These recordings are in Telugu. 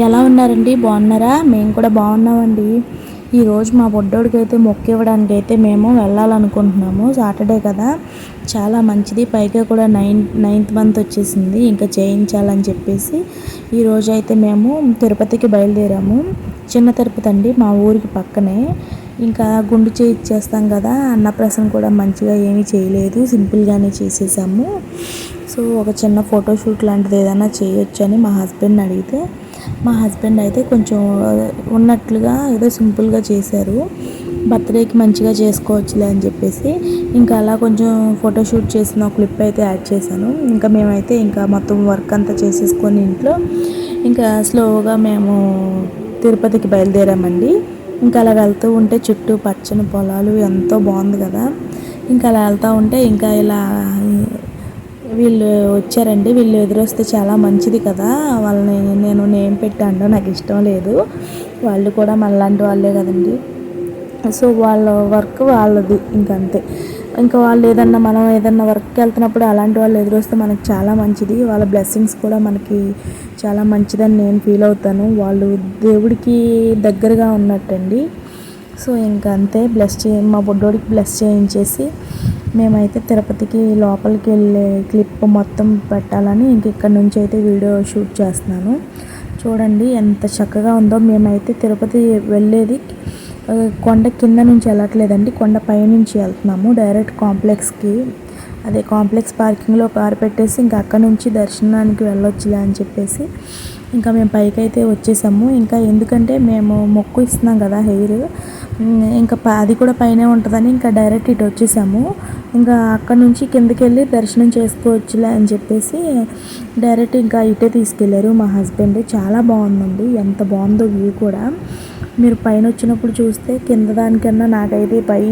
ఎలా ఉన్నారండి? బాగున్నారా? మేము కూడా బాగున్నామండి. ఈరోజు మా బొడ్డోడికి అయితే మొక్క ఇవ్వడానికి అయితే మేము వెళ్ళాలనుకుంటున్నాము. సాటర్డే కదా. చాలా మంచిది. పైగా కూడా నైన్ నైన్త్ మంత్ వచ్చేసింది. ఇంకా చేయించాలని చెప్పేసి ఈరోజు అయితే మేము తిరుపతికి బయలుదేరాము. చిన్న తిరుపతి అండి. మా ఊరికి పక్కనే. ఇంకా గుండు చేయించేస్తాం కదా. అన్నప్రసన్న కూడా మంచిగా ఏమీ చేయలేదు. సింపుల్గానే చేసేసాము. సో ఒక చిన్న ఫోటోషూట్ లాంటిది ఏదైనా చేయొచ్చని మా హస్బెండ్ అడిగితే మా హస్బెండ్ అయితే కొంచెం ఉన్నట్లుగా ఏదో సింపుల్గా చేశారు. బర్త్డేకి మంచిగా చేసుకోవచ్చులే అని చెప్పేసి. ఇంకా అలా కొంచెం ఫోటోషూట్ చేసిన క్లిప్ అయితే యాడ్ చేశాను. ఇంకా మేమైతే ఇంకా మొత్తం వర్క్ అంతా చేసేసుకొని ఇంట్లో ఇంకా స్లోగా మేము తిరుపతికి బయలుదేరామండి. ఇంకా అలా వెళ్తూ ఉంటే చుట్టూ పచ్చని పొలాలు ఎంతో బాగుంది కదా. ఇంకా అలా వెళ్తూ ఉంటే ఇంకా ఇలా వీళ్ళు వచ్చారండి. వీళ్ళు ఎదురొస్తే చాలా మంచిది కదా. వాళ్ళని నేను నేమ్ పెట్టాను. నాకు ఇష్టం లేదు. వాళ్ళు కూడా మనలాంటి వాళ్ళే కదండి. సో వాళ్ళ వర్క్ వాళ్ళది ఇంకంతే. ఇంకా వాళ్ళు ఏదన్నా మనం ఏదన్నా వర్క్కి వెళ్తున్నప్పుడు అలాంటి వాళ్ళు ఎదురొస్తే మనకి చాలా మంచిది. వాళ్ళ బ్లెస్సింగ్స్ కూడా మనకి చాలా మంచిదని నేను ఫీల్ అవుతాను. వాళ్ళు దేవుడికి దగ్గరగా ఉన్నట్టండి. సో ఇంకా అంతే బ్లెస్ చే మా బుడ్డోడికి బ్లెస్ చేయించేసి మేమైతే తిరుపతికి లోపలికి వెళ్ళే క్లిప్ మొత్తం పెట్టాలని ఇంక ఇక్కడ నుంచి అయితే వీడియో షూట్ చేస్తున్నాను. చూడండి ఎంత చక్కగా ఉందో మేమైతే తిరుపతి వెళ్ళేది కొండ కింద నుంచి వెళ్ళట్లేదండి కొండ పైనుంచి వెళ్తున్నాము డైరెక్ట్ కాంప్లెక్స్కి అదే కాంప్లెక్స్ పార్కింగ్లో కార్ పెట్టేసి ఇంకా అక్కడ నుంచి దర్శనానికి వెళ్ళొచ్చులే అని చెప్పేసి ఇంకా మేము పైకి అయితే వచ్చేసాము. ఇంకా ఎందుకంటే మేము మొక్కు ఇస్తున్నాం కదా హెయిర్. ఇంకా అది కూడా పైనే ఉంటుందని ఇంకా డైరెక్ట్ ఇటు వచ్చేసాము. ఇంకా అక్కడ నుంచి కిందకి వెళ్ళి దర్శనం చేసుకోవచ్చులే అని చెప్పేసి డైరెక్ట్ ఇంకా ఇటే తీసుకెళ్ళారు మా హస్బెండ్. చాలా బాగుందండి. ఎంత బాగుందో వ్యూ కూడా. మీరు పైన వచ్చినప్పుడు చూస్తే కింద దానికన్నా నాకైతే పై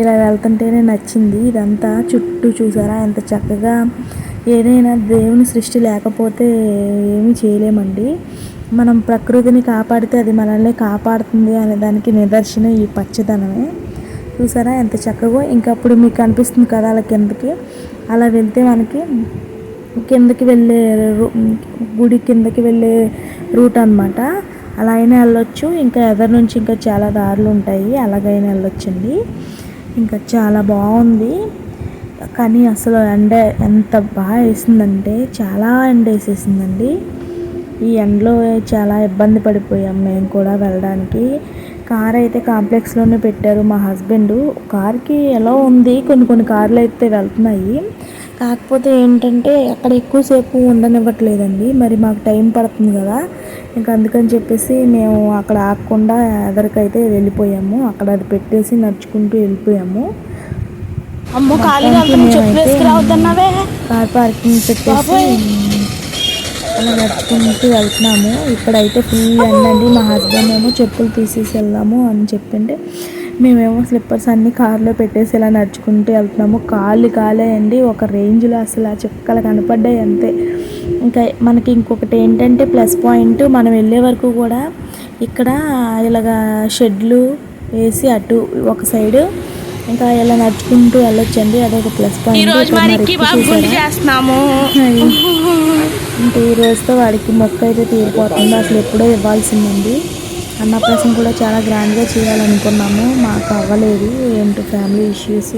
ఇలా వెళ్తుంటేనే నచ్చింది. ఇదంతా చుట్టూ చూసారా? ఎంత చక్కగా ఏదైనా దేవుని సృష్టి లేకపోతే ఏమీ చేయలేమండి. మనం ప్రకృతిని కాపాడితే అది మనల్ని కాపాడుతుంది అనే దానికి నిదర్శనం ఈ పచ్చదనమే. చూసారా ఎంత చక్కగా? ఇంకా అప్పుడు మీకు అనిపిస్తుంది కదా అలా కిందకి? అలా వెళ్తే మనకి కిందకి వెళ్ళే గుడి కిందకి వెళ్ళే రూట్ అనమాట అలా అయినా వెళ్ళొచ్చు. ఇంకా ఎదరి నుంచి ఇంకా చాలా దారులు ఉంటాయి. అలాగైనా వెళ్ళొచ్చండి. ఇంకా చాలా బాగుంది. కానీ అసలు ఎండ ఎంత బాగా వేసిందంటే చాలా ఎండ వేసేసిందండి. ఈ ఎండలో చాలా ఇబ్బంది పడిపోయాం మేము కూడా వెళ్ళడానికి. కార్ అయితే కాంప్లెక్స్లోనే పెట్టారు మా హస్బెండ్. కార్కి ఎలా ఉంది? కొన్ని కొన్ని కార్లు అయితే వెళ్తున్నాయి. కాకపోతే ఏంటంటే అక్కడ ఎక్కువసేపు ఉండనివ్వట్లేదండి. మరి మాకు టైం పడుతుంది కదా. ఇంకా అందుకని చెప్పేసి మేము అక్కడ ఆగకుండా ఎదరికైతే వెళ్ళిపోయాము. అక్కడ అది పెట్టేసి నడుచుకుంటూ వెళ్ళిపోయాము. అమ్మో ఖాళీగా వెళ్తున్నా చెప్పులు వేసుకురావద్దన్నావే కార్ పార్కింగ్ పెట్టేసి అలా నడుచుకుంటూ వెళ్తున్నాము. ఇక్కడైతే ఫుల్ ఎండండి. మా హస్బెండ్ ఏమో చెప్పులు తీసేసి వెళ్దాము అని చెప్పింటే మేమేమో స్లిప్పర్స్ అన్ని కార్లో పెట్టేసి ఇలా నడుచుకుంటూ వెళ్తున్నాము. కాళ్ళు కాలేయండి. ఒక రేంజ్లో అసలు ఆ చుక్కలు కనపడ్డాయి అంతే. ఇంకా మనకి ఇంకొకటి ఏంటంటే ప్లస్ పాయింట్ మనం వెళ్ళే వరకు కూడా ఇక్కడ ఇలాగా షెడ్లు వేసి అటు ఒక సైడు ఇంకా ఇలా నడుచుకుంటూ వెళ్ళొచ్చండి అదొక ప్లస్ పాయింట్ ఇంకా ఈ రోజుతో వాడికి మొక్క అయితే తీరిపోతుంది అసలు ఎప్పుడో ఇవ్వాల్సిందండి. అన్నప్రాసం కూడా చాలా గ్రాండ్గా చేయాలనుకున్నాము మాకు అవ్వలేదు ఏంటో ఫ్యామిలీ ఇష్యూస్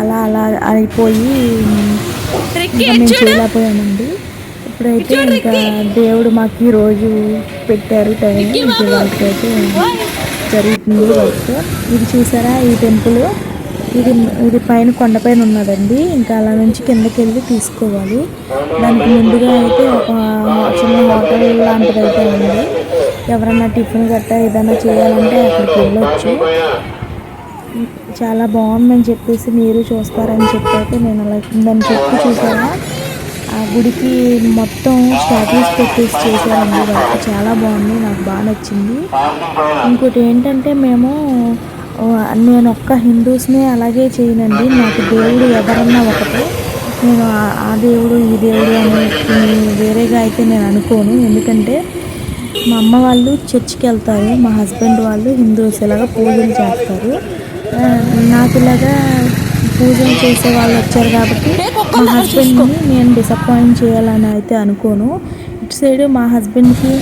అలా అలా అయిపోయి మేము చేయలేకపోయామండి. ఇప్పుడైతే ఇంకా దేవుడు మాకు ఈ రోజు పెట్టారు టైం వాళ్ళకైతే జరుగుతుంది వర్క్ ఇది చూసారా ఈ టెంపుల్ ఇది ఇది పైన కొండపైన ఉన్నదండి. ఇంకా అలా నుంచి కిందకి వెళ్ళి తీసుకోవాలి. దానికి ముందుగా అయితే ఒక చిన్న హోటల్ లాంటిది అయితే ఉంది. ఎవరన్నా టిఫిన్ గట్టా ఏదైనా చేయాలంటే అక్కడికి వెళ్ళొచ్చు. చాలా బాగుందని చెప్పేసి మీరు చూస్తారని చెప్పి అయితే నేను అలా దాన్ని చెప్పి చూసారా ఆ గుడికి మొత్తం స్టాట్యూస్ పెట్టేసి చేశారండి. చాలా బాగుంది నాకు బాగా నచ్చింది. ఇంకోటి ఏంటంటే మేము నేను ఒక్క హిందూస్ని అలాగే చేయనండి. నాకు దేవుడు ఎవరన్నా ఒకటే. నేను ఆ దేవుడు ఈ దేవుడు అని వేరేగా అయితే నేను అనుకోను. ఎందుకంటే మా అమ్మ వాళ్ళు చర్చికి వెళ్తారు. మా హస్బెండ్ వాళ్ళు హిందూస్ ఇలాగా పూజలు చేస్తారు. నాకు ఇలాగా పూజలు చేసే వాళ్ళు వచ్చారు కాబట్టి మా హస్బెండ్ని నేను డిసప్పాయింట్ చేయాలని అయితే అనుకోను. ఇటు సైడ్ మా హస్బెండ్కి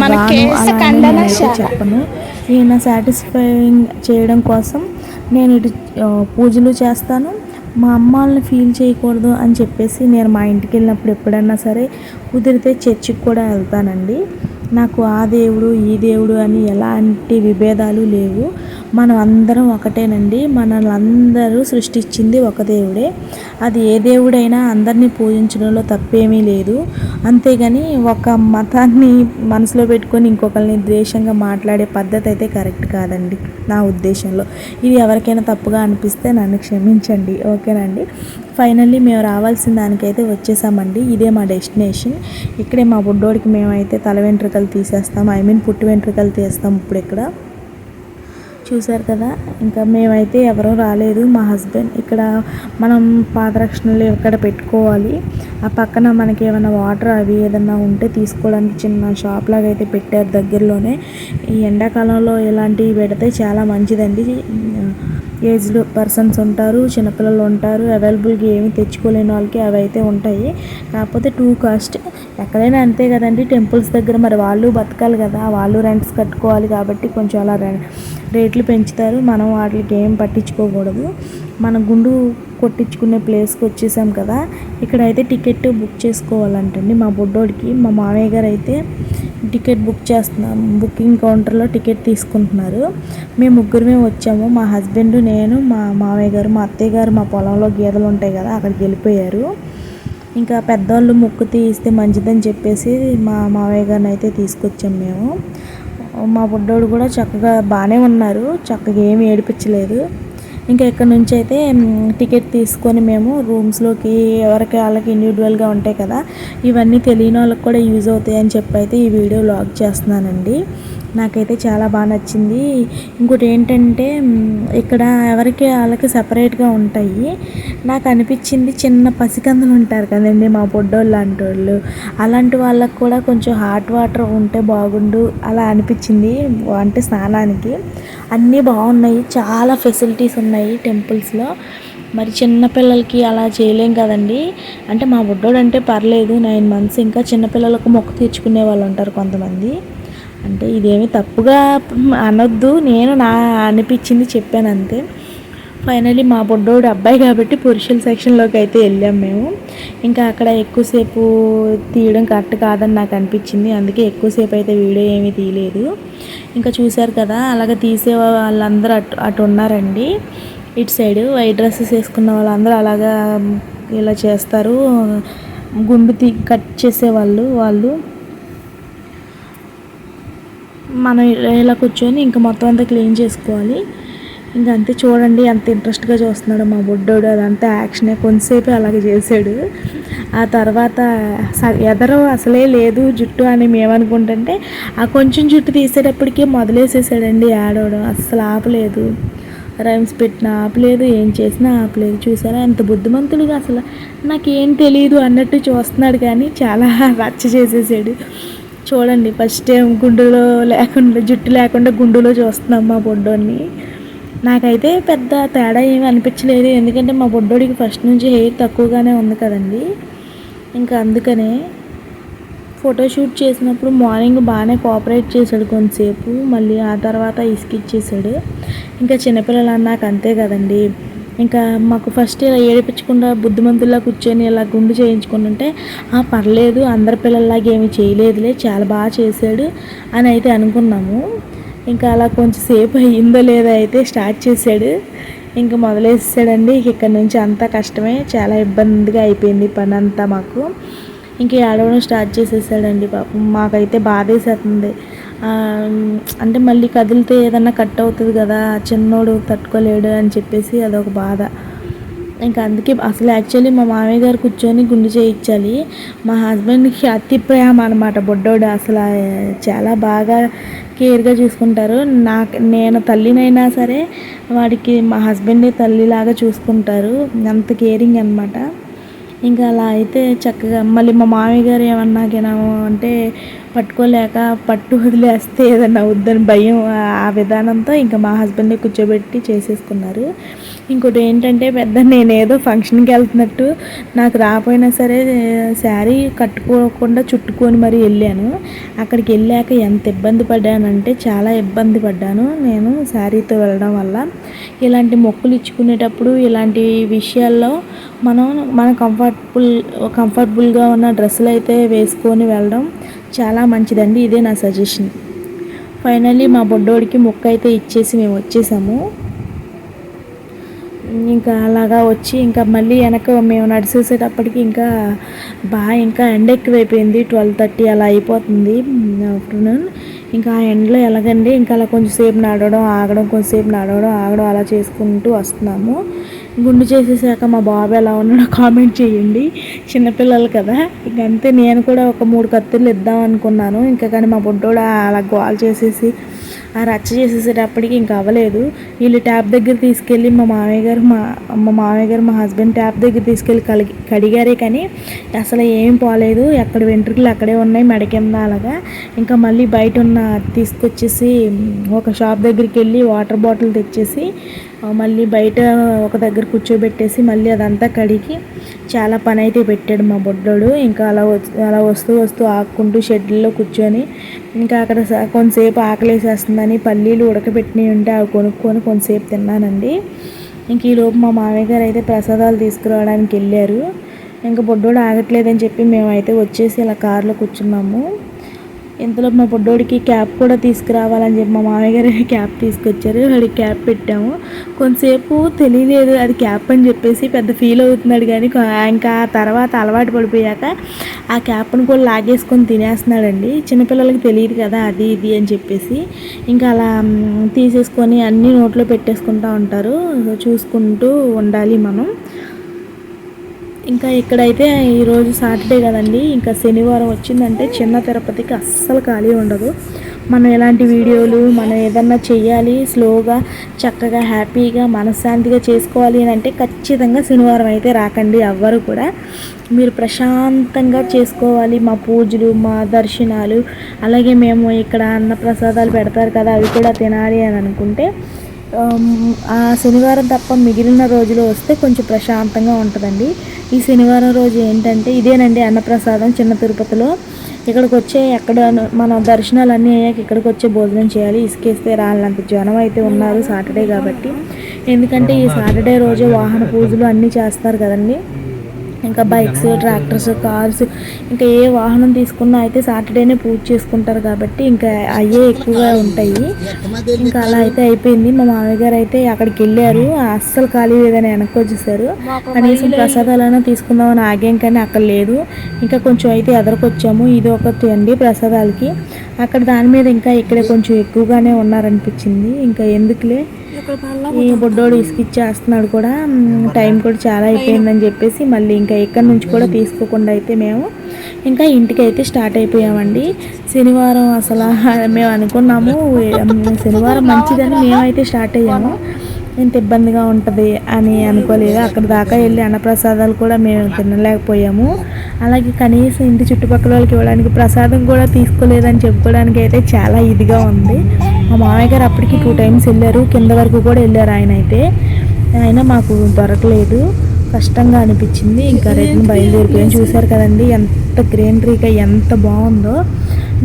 మన కేసు ఖండన. చెప్పను. ఈయన సాటిస్ఫైయింగ్ చేయడం కోసం నేను ఇటు పూజలు చేస్తాను. మా అమ్మ వాళ్ళని ఫీల్ చేయకూడదు అని చెప్పేసి నేను మా ఇంటికి వెళ్ళినప్పుడు ఎప్పుడన్నా సరే కుదిరితే చర్చికి కూడా వెళ్తానండి. నాకు ఆ దేవుడు ఈ దేవుడు అని ఎలాంటి విభేదాలు లేవు. మనం అందరం ఒకటేనండి. మనల్ని అందరూ సృష్టించింది ఒక దేవుడే. అది ఏ దేవుడైనా అందరినీ పూజించడంలో తప్పేమీ లేదు. అంతేగాని ఒక మతాన్ని మనసులో పెట్టుకొని ఇంకొకరిని ద్వేషంగా మాట్లాడే పద్ధతి అయితే కరెక్ట్ కాదండి నా ఉద్దేశంలో. ఇది ఎవరికైనా తప్పుగా అనిపిస్తే నన్ను క్షమించండి. ఓకేనండి? ఫైనల్లీ మేము రావాల్సిన దానికైతే వచ్చేసామండి. ఇదే మా డెస్టినేషన్. ఇక్కడే మా బుడ్డోడికి మేమైతే తల వెంట్రుకలు తీసేస్తాం. ఐ మీన్ పుట్టు వెంట్రుకలు తీస్తాం ఇప్పుడు ఇక్కడ చూశారు కదా. ఇంకా మేమైతే ఎవరూ రాలేదు. మా హస్బెండ్ ఇక్కడ మనం పాదరక్షణలు ఇక్కడ పెట్టుకోవాలి. ఆ పక్కన మనకి ఏమైనా వాటర్ అవి ఏదైనా ఉంటే తీసుకోవడానికి చిన్న షాప్ లాగా అయితే పెట్టారు దగ్గరలోనే. ఈ ఎండాకాలంలో ఇలాంటివి పెడితే చాలా మంచిదండి. ఏజ్డ్ పర్సన్స్ ఉంటారు చిన్నపిల్లలు ఉంటారు. అవైలబుల్గా ఏమి తెచ్చుకోలేని వాళ్ళకి అవి అయితే ఉంటాయి. కాకపోతే టూ కాస్ట్. ఎక్కడైనా అంతే కదండి. టెంపుల్స్ దగ్గర మరి వాళ్ళు బతకాలి కదా. వాళ్ళు రెంట్స్ కట్టుకోవాలి కాబట్టి కొంచెం అలా రేట్లు పెంచుతారు మనం వాటికి ఏం పట్టించుకోకూడదు. మన గుండు కొట్టించుకునే ప్లేస్కి వచ్చేసాం కదా ఇక్కడైతే టికెట్ బుక్ చేసుకోవాలంటండి మా బొడ్డోడికి. మా మామయ్య గారు అయితే టికెట్ బుక్ చేస్తున్నాం బుకింగ్ కౌంటర్లో టికెట్ తీసుకుంటున్నారు. మేము ముగ్గురమే వచ్చాము మా హస్బెండ్ నేను మా మామయ్య గారు మా అత్తయ్య గారు మా పొలంలో గేదెలు ఉంటాయి కదా అక్కడికి వెళ్ళిపోయారు. ఇంకా పెద్దవాళ్ళు ముక్కు తీస్తే మంచిదని చెప్పేసి మా మామయ్య గారిని అయితే తీసుకొచ్చాం మేము. మా బుడ్డోడు కూడా చక్కగా బాగానే ఉన్నారు. చక్కగా ఏమి ఏడిపించలేదు. ఇంకా ఇక్కడ నుంచి అయితే టికెట్ తీసుకొని మేము రూమ్స్లోకి ఎవరికి వాళ్ళకి ఇండివిజువల్గా ఉంటాయి కదా ఇవన్నీ తెలియని వాళ్ళకి కూడా యూజ్ అవుతాయి అని చెప్పి అయితే ఈ వీడియో లాగ్ చేస్తున్నానండి. నాకైతే చాలా బాగా నచ్చింది. ఇంకోటి ఏంటంటే ఇక్కడ ఎవరికి వాళ్ళకి సపరేట్గా ఉంటాయి. నాకు అనిపించింది చిన్న పసికందులు ఉంటారు కదండి మా పొడ్డోళ్ళు లాంటి వాళ్ళు అలాంటి వాళ్ళకి కూడా కొంచెం హాట్ వాటర్ ఉంటే బాగుండు. అలా అనిపించింది అంటే స్నానానికి. అన్నీ బాగున్నాయి. చాలా ఫెసిలిటీస్ ఉన్నాయి టెంపుల్స్లో మరి చిన్నపిల్లలకి అలా చేయలేం కదండి. అంటే మా బుడ్డోడు అంటే పర్లేదు. నైన్ మంత్స్ ఇంకా చిన్నపిల్లలకు మొక్కు తీర్చుకునే వాళ్ళు ఉంటారు కొంతమంది. అంటే ఇదేమి తప్పుగా అనొద్దు. నేను నా అనిపించింది చెప్పాను అంతే. ఫైనలీ మా బొడ్డోడు అబ్బాయి కాబట్టి పురుషుల సెక్షన్లోకి అయితే వెళ్ళాం మేము. ఇంకా అక్కడ ఎక్కువసేపు తీయడం కరెక్ట్ కాదని నాకు అనిపించింది. అందుకే ఎక్కువసేపు అయితే వీడియో ఏమీ తీయలేదు. ఇంకా చూశారు కదా అలాగ తీసే వాళ్ళందరూ అటు అటు ఉన్నారండి. ఇటు సైడ్ వైట్ డ్రెస్సెస్ వేసుకున్న వాళ్ళందరూ అలాగా ఇలా చేస్తారు. గుండు తీ కట్ చేసేవాళ్ళు వాళ్ళు. మనం ఇలా కూర్చొని ఇంకా మొత్తం అంతా క్లీన్ చేసుకోవాలి. ఇంకా అంతే చూడండి అంత ఇంట్రెస్ట్గా చూస్తున్నాడు మా బుడ్డోడు. అదంతా యాక్షనే కొంతసేపు అలాగే చేశాడు. ఆ తర్వాత స- ఎదరు అసలే లేదు జుట్టు అని మేమనుకుంటుంటే ఆ కొంచెం జుట్టు తీసేటప్పటికి మొదలేసేసాడండి ఆడవడం అస్సలు ఆపలేదు. రైమ్స్ పెట్టినా ఆపలేదు ఏం చేసినా ఆపలేదు. చూసారా ఎంత బుద్ధిమంతుడిగా అసలు. నాకేం తెలియదు అన్నట్టు చూస్తున్నాడు కానీ చాలా రచ్చ చేసేసాడు. చూడండి ఫస్ట్ టైం గుండులో లేకుండా జుట్టు లేకుండా గుండులో చూస్తున్నాం మా బొడ్డోని నాకైతే పెద్ద తేడా ఏమీ అనిపించలేదు ఎందుకంటే మా బొడ్డోడికి ఫస్ట్ నుంచి హెయిర్ తక్కువగానే ఉంది కదండి. ఇంకా అందుకనే ఫోటోషూట్ చేసినప్పుడు మార్నింగ్ బాగానే కోఆపరేట్ చేశాడు కొంతసేపు మళ్ళీ ఆ తర్వాత ఇసుకిచ్చేసాడు ఇంకా చిన్నపిల్లలు నాకు అంతే కదండి. ఇంకా మాకు ఫస్ట్ ఇలా ఏడిపించకుండా బుద్ధిమంతుల్లా కూర్చొని ఇలా గుండు చేయించుకుని ఉంటే "ఆ, పర్లేదు అందరి పిల్లల్లాగా ఏమి చేయలేదులే చాలా బాగా చేశాడు అని అయితే అనుకున్నాము. ఇంకా అలా కొంచెం సేపు అయ్యిందో లేదో అయితే స్టార్ట్ చేశాడు. ఇంకా మొదలేసాడండి ఇక్కడ నుంచి అంతా కష్టమే చాలా ఇబ్బందిగా అయిపోయింది పని అంతా మాకు. ఇంకా ఏడవడం స్టార్ట్ చేసేసాడండి పాపం. మాకైతే బాధేసేస్తుంది అంటే మళ్ళీ కదిలితే ఏదన్నా కట్ అవుతుంది కదా చిన్నోడు తట్టుకోలేడు అని చెప్పేసి అదొక బాధ. ఇంకా అందుకే అసలు యాక్చువల్లీ మా మామయ్య గారు కూర్చొని గుండు చేయించాలి. మా హస్బెండ్కి అతి ప్రేమ అనమాట బొడ్డోడు. అసలు చాలా బాగా కేర్గా చూసుకుంటారు. నాకు నేను తల్లినైనా సరే వాడికి మా హస్బెండే తల్లిలాగా చూసుకుంటారు. అంత కేరింగ్ అనమాట ఇంకా అలా అయితే చక్కగా మళ్ళీ మా మామయ్య గారు ఏమన్నాకేనాము అంటే పట్టుకోలేక పట్టు వదిలేస్తే ఏదన్నా అవుద్దని భయం ఆ- ఆ విధానంతో ఇంకా మా హస్బెండ్ని కూర్చోబెట్టి చేసేసుకున్నారు. ఇంకోటి ఏంటంటే పెద్ద నేనేదో ఫంక్షన్కి వెళ్తున్నట్టు నాకు రాపోయినా సరే శారీ కట్టుకోకుండా చుట్టుకొని మరి వెళ్ళాను. అక్కడికి వెళ్ళాక ఎంత ఇబ్బంది పడ్డానంటే చాలా ఇబ్బంది పడ్డాను నేను శారీతో వెళ్ళడం వల్ల. ఇలాంటి మొక్కులు ఇచ్చుకునేటప్పుడు ఇలాంటి విషయాల్లో మనం మన కంఫర్టబుల్ కంఫర్టబుల్గా ఉన్న డ్రెస్సులు అయితే వేసుకొని వెళ్ళడం చాలా మంచిదండి. ఇదే నా సజెషన్. ఫైనల్లీ మా బొడ్డోడికి మొక్క అయితే ఇచ్చేసి మేము వచ్చేసాము. ఇంకా అలాగా వచ్చి ఇంకా మళ్ళీ వెనక మేము నడిచేసేటప్పటికి ఇంకా బాగా ఇంకా ఎండ ఎక్కువైపోయింది. ట్వెల్వ్ థర్టీ అలా అయిపోతుంది. ఆఫ్టర్నూన్. ఇంకా ఆ ఎండలో ఎలాగండి ఇంకా అలా కొంచెంసేపు నడవడం ఆగడం కొంచెంసేపు నడవడం ఆగడం అలా చేసుకుంటూ వస్తున్నాము. గుండు చేసేసాక మా బాబు ఎలా ఉన్నాడో కామెంట్ చేయండి. చిన్నపిల్లలు కదా. ఇంక అంతే నేను కూడా ఒక మూడు కత్తులు ఇద్దాం అనుకున్నాను. ఇంకా కానీ మా బొడ్డోడు అలా గోల్ చేసేసి ఆ రచ్చ చేసేసేటప్పటికి ఇంకా అవ్వలేదు. వీళ్ళు ట్యాప్ దగ్గర తీసుకెళ్ళి మా మామయ్య గారు మా మా మామయ్య గారు మా హస్బెండ్ ట్యాప్ దగ్గర తీసుకెళ్ళి కలిగి కడిగారే కానీ అసలు ఏం పోలేదు. ఎక్కడ వెంట్రుకలు అక్కడే ఉన్నాయి మెడ కింద అలాగా. ఇంకా మళ్ళీ బయట ఉన్న తీసుకొచ్చేసి ఒక షాప్ దగ్గరికి వెళ్ళి వాటర్ బాటిల్ తెచ్చేసి మళ్ళీ బయట ఒక దగ్గర కూర్చోబెట్టేసి మళ్ళీ అదంతా కడిగి చాలా పని అయితే పెట్టాడు మా బొడ్డోడు ఇంకా అలా వచ్- అలా వస్తూ వస్తూ ఆక్కుంటూ షెడ్లో కూర్చొని ఇంకా అక్కడ కొంతసేపు ఆకలేసేస్తుందని పల్లీలు ఉడకబెట్టినవి ఉంటే అవి కొనుక్కొని కొంతసేపు తిన్నానండి. ఇంక ఈలోపు మా మామయ్య గారు అయితే ప్రసాదాలు తీసుకురావడానికి వెళ్ళారు. ఇంకా బొడ్డోడు ఆగట్లేదని చెప్పి మేమైతే వచ్చేసి ఇలా కారులో కూర్చున్నాము. ఇంతలో మా పొడ్డోడికి క్యాప్ కూడా తీసుకురావాలని చెప్పి మా మామయ్య గారు క్యాప్ తీసుకొచ్చారు. వాడికి క్యాప్ పెట్టాము. కొంతసేపు తెలియలేదు అది క్యాప్ అని చెప్పేసి పెద్ద ఫీల్ అవుతున్నాడు కానీ ఇంకా తర్వాత అలవాటు పడిపోయాక ఆ క్యాప్ను కూడా లాగేసుకొని తినేస్తున్నాడండి. చిన్నపిల్లలకి తెలియదు కదా అది ఇది అని చెప్పేసి. ఇంకా అలా తీసేసుకొని అన్నీ నోట్లో పెట్టేసుకుంటూ ఉంటారు. చూసుకుంటూ ఉండాలి మనం. ఇంకా ఇక్కడైతే ఈరోజు సాటర్డే కదండి. ఇంకా శనివారం వచ్చిందంటే చిన్న తిరుపతికి అస్సలు ఖాళీ ఉండదు. మనం ఎలాంటి వీడియోలు మనం ఏదన్నా చేయాలి స్లోగా చక్కగా హ్యాపీగా మనశ్శాంతిగా చేసుకోవాలి అని అంటే ఖచ్చితంగా శనివారం అయితే రాకండి ఎవ్వరు కూడా. మీరు ప్రశాంతంగా చేసుకోవాలి మా పూజలు మా దర్శనాలు. అలాగే మేము ఇక్కడ అన్న ప్రసాదాలు పెడతారు కదా అవి కూడా తినాలి అని అనుకుంటే ఆ శనివారం తప్ప మిగిలిన రోజులు వస్తే కొంచెం ప్రశాంతంగా ఉంటుందండి. ఈ శనివారం రోజు ఏంటంటే ఇదేనండి అన్నప్రసాదం చిన్న తిరుపతిలో. ఇక్కడికి వచ్చే ఎక్కడ మన దర్శనాలు అన్నీ అయ్యాక ఇక్కడికి వచ్చే భోజనం చేయాలి. ఇసుకేస్తే రాళ్ళంత జనం అయితే ఉన్నారు సాటర్డే కాబట్టి. ఎందుకంటే ఈ సాటర్డే రోజు వాహన పూజలు అన్నీ చేస్తారు కదండి. ఇంకా బైక్స్ ట్రాక్టర్స్ కార్స్ ఇంకా ఏ వాహనం తీసుకున్నా అయితే సాటర్డేనే పూజ చేసుకుంటారు కాబట్టి ఇంకా అయ్యే ఎక్కువగా ఉంటాయి. ఇంకా అలా అయితే అయిపోయింది. మా మామయ్య గారు అయితే అక్కడికి వెళ్ళారు. అస్సలు ఖాళీ లేదని వెనక్కి వచ్చేసారు కనీసం ప్రసాదాలైనా తీసుకుందామని ఆగాం కానీ అక్కడ లేదు. ఇంకా కొంచెం అయితే ఎదరకొచ్చాము. ఇది ఒకటి అండి ప్రసాదాలకి. అక్కడ దాని మీద ఇంకా ఇక్కడ కొంచెం ఎక్కువగానే ఉన్నారనిపించింది. ఇంకా ఎందుకులే? ఈ బుడ్డోడు ఇసుకిచ్చేస్తున్నాడు కూడా. టైం కూడా చాలా అయిపోయిందని చెప్పేసి మళ్ళీ ఇంకా ఇక్కడి నుంచి కూడా తీసుకోకుండా అయితే మేము ఇంకా ఇంటికి అయితే స్టార్ట్ అయిపోయామండి. శనివారం అసలు మేము అనుకున్నాము శనివారం మంచిదని మేమైతే స్టార్ట్ అయ్యాము. ఇంత ఇబ్బందిగా ఉంటుంది అని అనుకోలేదు. అక్కడ దాకా వెళ్ళి అన్నప్రసాదాలు కూడా మేము తినలేకపోయాము. అలాగే కనీసం ఇంటి చుట్టుపక్కల వాళ్ళకి ఇవ్వడానికి ప్రసాదం కూడా తీసుకోలేదని చెప్పుకోవడానికి అయితే చాలా ఇదిగా ఉంది. మా మామయ్య గారు అప్పటికి టూ టైమ్స్ వెళ్ళారు. కింద వరకు కూడా వెళ్ళారు ఆయన అయితే. అయినా మాకు దొరకలేదు. కష్టంగా అనిపించింది. ఇంకా రిటర్న్ బయలుదేరిపోయాం. చూశారు కదండి ఎంత గ్రీనరీగా ఎంత బాగుందో.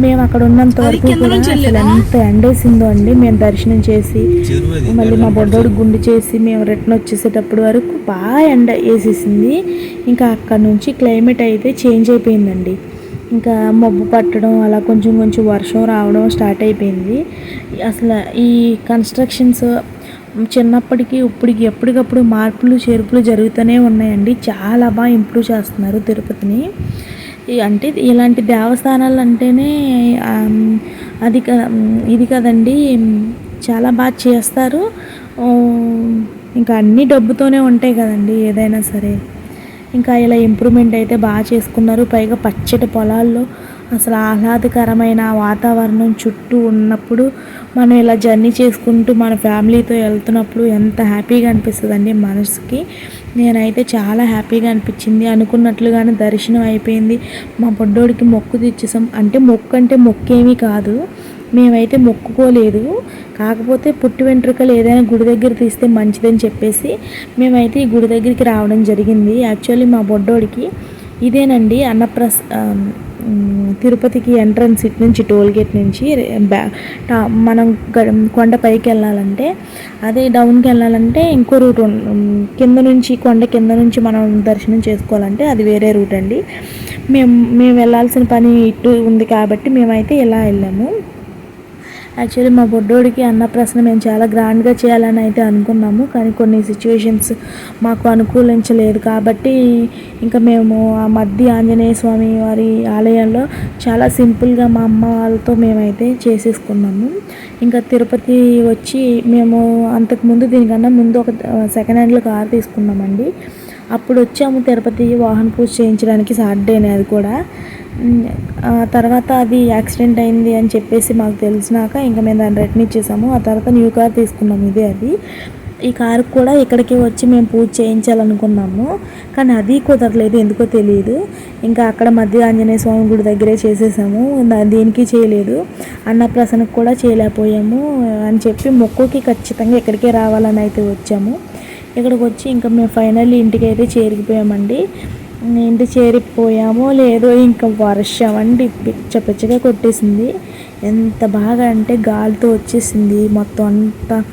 మేము అక్కడ ఉన్నంత వరకు కూడా అసలు ఎంత ఎండేసిందో అండి. మేము దర్శనం చేసి మళ్ళీ మా బొడ్డోడు గుండు చేసి మేము రిటర్న్ వచ్చేసేటప్పుడు వరకు బాగా ఎండ వేసేసింది. ఇంకా అక్కడ నుంచి క్లైమేట్ అయితే చేంజ్ అయిపోయిందండి. ఇంకా మబ్బు పట్టడం అలా కొంచెం కొంచెం వర్షం రావడం స్టార్ట్ అయిపోయింది. అసలు ఈ కన్స్ట్రక్షన్స్ చిన్నప్పటికి ఇప్పటికి ఎప్పటికప్పుడు మార్పులు చేర్పులు జరుగుతూనే ఉన్నాయండి. చాలా బాగా ఇంప్రూవ్ చేస్తున్నారు తిరుపతిని. అంటే ఇలాంటి దేవస్థానాలు అంటేనే అది క- ఇది కదండి చాలా బాగా చేస్తారు. ఇంకా అన్ని డబ్బుతోనే ఉంటాయి కదండి ఏదైనా సరే. ఇంకా ఇలా ఇంప్రూవ్మెంట్ అయితే బాగా చేసుకున్నారు. పైగా పచ్చటి పొలాల్లో అసలు ఆహ్లాదకరమైన వాతావరణం చుట్టూ ఉన్నప్పుడు మనం ఇలా జర్నీ చేసుకుంటూ మన ఫ్యామిలీతో వెళ్తున్నప్పుడు ఎంత హ్యాపీగా అనిపిస్తుందండి మనసుకి. నేనైతే చాలా హ్యాపీగా అనిపించింది. అనుకున్నట్లుగానే దర్శనం అయిపోయింది. మా బొడ్డోడికి మొక్కు తెచ్చేసాం అంటే మొక్కు అంటే మొక్కేమీ కాదు. మేమైతే మొక్కుకోలేదు. కాకపోతే పుట్టి వెంట్రుకలు ఏదైనా గుడి దగ్గర తీస్తే మంచిదని చెప్పేసి మేమైతే ఈ గుడి దగ్గరికి రావడం జరిగింది. యాక్చువల్లీ మా బొడ్డోడికి ఇదేనండి అన్నప్రస తిరుపతికి ఎంట్రన్స్ ఇటు నుంచి టోల్ గేట్ నుంచి బ్యా మనం గ- కొండ పైకి వెళ్ళాలంటే అదే డౌన్కి వెళ్ళాలంటే ఇంకో రూట్ కింద నుంచి కొండ కింద నుంచి మనం దర్శనం చేసుకోవాలంటే అది వేరే రూట్ అండి. మేము మేము వెళ్ళాల్సిన పని ఇటు ఉంది కాబట్టి మేమైతే ఇలా వెళ్ళాము. యాక్చువల్లీ మా బొడ్డోడికి అన్నప్రసన మేము చాలా గ్రాండ్గా చేయాలని అయితే అనుకున్నాము. కానీ కొన్ని సిచ్యువేషన్స్ మాకు అనుకూలించలేదు. కాబట్టి ఇంకా మేము ఆ మధ్య ఆంజనేయ స్వామి వారి ఆలయంలో చాలా సింపుల్గా మా అమ్మ వాళ్ళతో మేమైతే చేసేసుకున్నాము. ఇంకా తిరుపతి వచ్చి మేము అంతకుముందు దీనికన్నా ముందు ఒక సెకండ్ హ్యాండ్లో కార్ తీసుకున్నామండి. అప్పుడు వచ్చాము తిరుపతి వాహన పూజ చేయించడానికి సాటర్డేనే అది కూడా. తర్వాత అది యాక్సిడెంట్ అయింది అని చెప్పేసి మాకు తెలిసినాక ఇంకా మేము దాన్ని రిటర్న్ ఇచ్చేసాము ఆ తర్వాత న్యూ కార్ తీసుకున్నాము ఇదే అది. ఈ కారు కూడా ఇక్కడికి వచ్చి మేము పూజ చేయించాలనుకున్నాము. కానీ అది కుదరలేదు ఎందుకో తెలియదు. ఇంకా అక్కడ మధ్య ఆంజనేయ స్వామి గుడి దగ్గరే చేసేసాము. దేనికి చేయలేదు. అన్నప్రసన్నకు కూడా చేయలేకపోయాము అని చెప్పి మొక్కుకి ఖచ్చితంగా ఇక్కడికే రావాలని అయితే వచ్చాము. ఇక్కడికి వచ్చి ఇంకా మేము ఫైనల్లీ ఇంటికి అయితే చేరికిపోయామండి ఇంటి చేరిపోయామో లేదో ఇంకా వర్షం అండి. పిచ్చ పిచ్చగా కొట్టేసింది. ఎంత బాగా అంటే గాలితో వచ్చేసింది. మొత్తం అంతా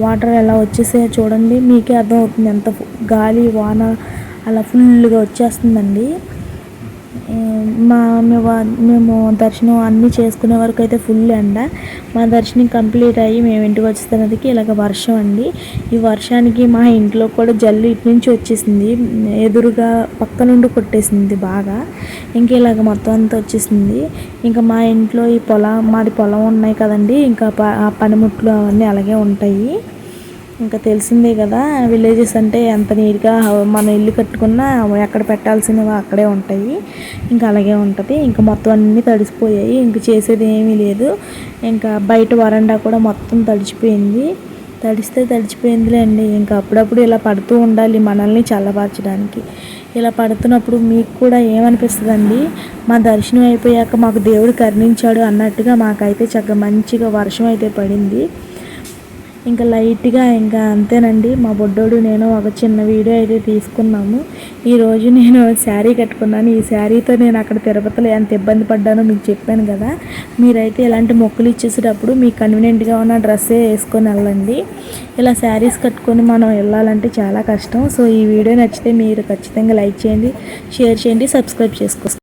వాటర్ ఎలా వచ్చేసాయో చూడండి. మీకే అర్థమవుతుంది. ఎంత గాలి వాన అలా ఫుల్గా వచ్చేస్తుందండి. మా మేము మేము దర్శనం అన్నీ చేసుకునే వరకు అయితే ఫుల్ ఎండ. మా దర్శనం కంప్లీట్ అయ్యి మేము ఇంటికి వచ్చేసరికి ఇలాగ వర్షం అండి. ఈ వర్షానికి మా ఇంట్లో కూడా జల్లు ఇటు నుంచి వచ్చేసింది. ఎదురుగా పక్క నుండి కొట్టేసింది బాగా. ఇంకా ఇలాగ మొత్తం అంతా వచ్చేసింది. ఇంకా మా ఇంట్లో ఈ పొలం మాది పొలం ఉన్నాయి కదండి. ఇంకా ప- ఆ పనిముట్లు అవన్నీ అలాగే ఉంటాయి. ఇంకా తెలిసిందే కదా విలేజెస్ అంటే ఎంత నీట్గా మన ఇల్లు కట్టుకున్నా ఎక్కడ పెట్టాల్సినవి అక్కడే ఉంటాయి. ఇంకా అలాగే ఉంటుంది. ఇంకా మొత్తం అన్నీ తడిసిపోయాయి. ఇంకా చేసేది ఏమీ లేదు. ఇంకా బయట వరండా కూడా మొత్తం తడిచిపోయింది. తడిస్తే తడిచిపోయిందిలేండి ఇంకా అప్పుడప్పుడు ఇలా పడుతూ ఉండాలి మనల్ని చల్లబార్చడానికి. ఇలా పడుతున్నప్పుడు మీకు కూడా ఏమనిపిస్తుందండి? మా దర్శనం అయిపోయాక మాకు దేవుడు కరుణించాడు అన్నట్టుగా మాకైతే చక్కగా మంచిగా వర్షం అయితే పడింది. ఇంకా లైట్గా ఇంకా అంతేనండి. మా బొడ్డోడు నేను ఒక చిన్న వీడియో అయితే తీసుకున్నాము. ఈరోజు నేను శారీ కట్టుకున్నాను. ఈ శారీతో నేను అక్కడ తిరుపతిలో ఎంత ఇబ్బంది పడ్డానో మీకు చెప్పాను కదా. మీరైతే ఇలాంటి మొక్కలు ఇచ్చేసేటప్పుడు మీకు కన్వీనియంట్గా ఉన్న డ్రెస్సే వేసుకొని వెళ్ళండి. ఇలా శారీస్ కట్టుకొని మనం వెళ్ళాలంటే చాలా కష్టం. సో ఈ వీడియో నచ్చితే మీరు ఖచ్చితంగా లైక్ చేయండి షేర్ చేయండి సబ్స్క్రైబ్ చేసుకోండి.